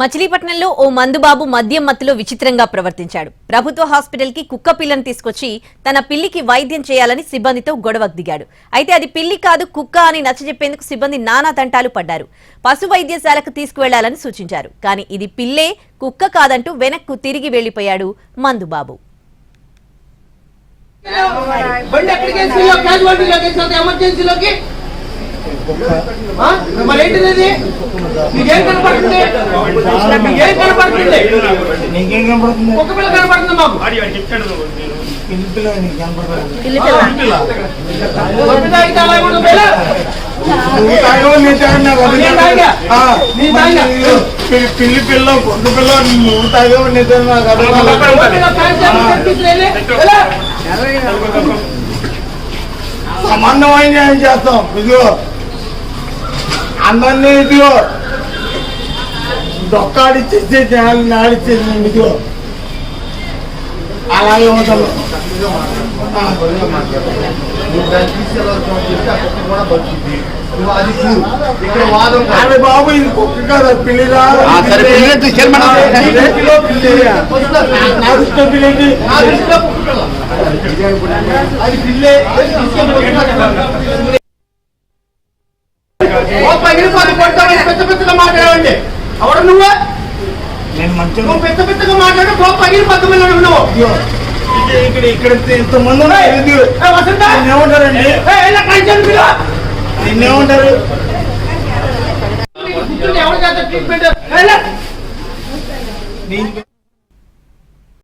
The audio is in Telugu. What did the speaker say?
మచిలీపట్నంలో ఓ మందుబాబు మద్యం మత్తులో విచిత్రంగా ప్రవర్తించాడు. ప్రభుత్వ హాస్పిటల్కి కుక్క పిల్లను తీసుకొచ్చి తన పిల్లికి వైద్యం చేయాలని సిబ్బందితో గొడవకు దిగాడు. అయితే అది పిల్లి కాదు కుక్క అని నచ్చజెప్పేందుకు సిబ్బంది నానా తంటాలు పడ్డారు. పశు వైద్యశాలకు తీసుకువెళ్ళాలని సూచించారు. కానీ ఇది పిల్లే కుక్క కాదంటూ వెనక్కు తిరిగి వెళ్ళిపోయాడు మందుబాబు. ఎమర్జెన్సీలోకి? మరి ఏంటిది ఇది? నీకేం కనపడుతుంది? నీకేం కనపడుతుంది? నీకేం కనపడుతుంది? ఒక పిల్ల కనపడుతుంది మాకు. పిల్లి ఒక పిల్ల అయితే అలా ఉండదు పిల్ల. నువ్వు. తాగా. పిల్లి పిల్లి పిల్ల నువ్వు తాగవు? నాకు అర్థం. సంబంధమైన న్యాయం చేస్తాం. ఇదిగో. అందరినీ ఇదిగో డొక్కాడిచ్చేసి న్యాయాలు నాడిచ్చేసి ఇదిగో అలాగే ఉంటాను ఇక్కడ వాదం కాదు. అరే బాబు ఇది కుక్క కదా పిల్లిరా ఆ, సరే, పిల్లిని తీసేయండి మేడం. పిల్లిలో పిల్లి. నా దృష్టిలో పిల్లి ఏంటి? నా దృష్టిలో కుక్క పిల్ల. అది పిల్లే ఓ పగిలిపోతే పెద్దగా మాట్లాడండి ఎవడు నువ్వు? నేను మంచిగా నువ్వు పెద్ద పెద్దగా మాట్లాడు గొప్ప పగిలిపోతే నువ్వు. ఇదిగో, ఇక్కడ ఇక్కడ ఇక్కడ ఇంతమంది ఏమంటారండి కూర్చుని ఎవరు ట్రీట్మెంట్